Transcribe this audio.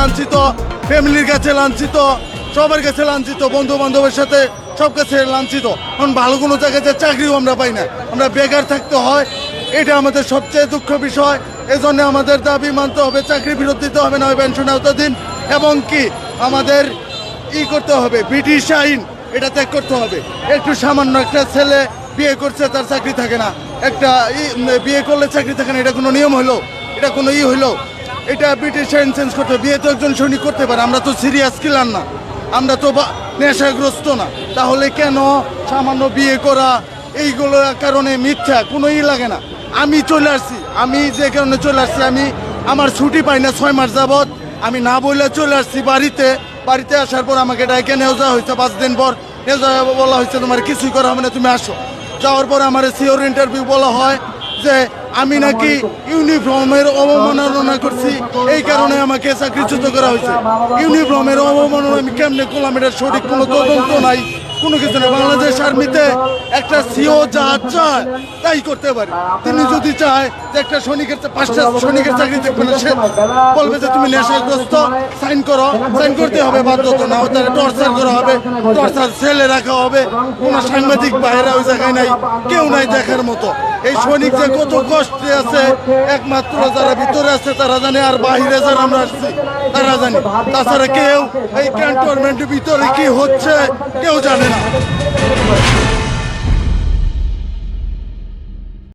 লাঞ্ছিত, ফ্যামিলির কাছে লাঞ্ছিত, সবার কাছে লাঞ্ছিত বন্ধু বান্ধবের সাথে সব কাছে লাঞ্ছিত। এখন ভালো কোনো জায়গায় যে চাকরিও আমরা পাই না। আমরা বেকার থাকতে হয়, এটা আমাদের সবচেয়ে দুঃখ বিষয়। এজন্য আমাদের দাবি মানতে হবে, চাকরি ফেরত দিতে হবে না পেনশন দিন এবং কি, আমাদের ই করতে হবে, ব্রিটিশ আইন এটা ত্যাগ করতে হবে। একটু সামান্য একটা ছেলে বিয়ে করছে, তার চাকরি থাকে না। একটা বিয়ে করলে চাকরি থাকে না, এটা কোনো নিয়ম হলো? এটা কোনো ই হলো? এটা ব্রিটিশ আইন চেঞ্জ করতে বিয়ে তো একজন সৈনিক করতে পারে, আমরা তো সিরিয়াস কিলার না। আমরা তো নেশাগ্রস্ত না। তাহলে কেন সামান্য বিয়ে করা এইগুলোর কারণে মিথ্যা? কোনোই লাগে না। আমি চলে আসছি। আমি যে কারণে চলে আসছি, আমি আমার ছুটি পাই না ছয় মাস যাবৎ। আমি না বললে চলে আসছি বাড়িতে। বাড়িতে আসার পর আমাকে ডাইকে নেওয়া যাওয়া হয়েছে পাঁচ দিন পর। নেওয়া যাওয়া বলা হয়েছে, তোমার কিছুই করা হবে না, তুমি আসো। যাওয়ার পর আমার সিওর ইন্টারভিউ বলা হয়। যে আমি নাকি ইউনিফর্মের অবমাননা করছি, এই কারণে আমাকে চাকরিচ্যুত করা হয়েছে। ইউনিফর্মের অবমাননা আমি কেমনে করলাম, এটার সঠিক কোনো তদন্ত নাই। কোনো কিছু নেই বাংলাদেশ আর্মিতে একটা সিও যা চায়, তাই করতে পারে। তিনি যদি চায় যে একটা সৈনিকের পাঁচটা সৈনিকের চাকরি দেখবে না, সে বলবে যে তুমি নেশাগ্রস্ত সাইন করো। সাইন করতে হবে বাধ্যত না, তারা টর্চার করা হবে, টর্চার সেলে রাখা হবে। কোনো সাংবাদিক বাইরে ওই জায়গায় নাই, কেউ নাই দেখার মতো। এই সৈনিক যে কত কষ্টে আছে, একমাত্র যারা ভিতরে আছে, তারা জানে আর বাহিরে যারা আমরা আসছি, তারা জানে। তাছাড়া কেউ এই ক্যান্টনমেন্টের ভিতরে কি হচ্ছে, কেউ জানে না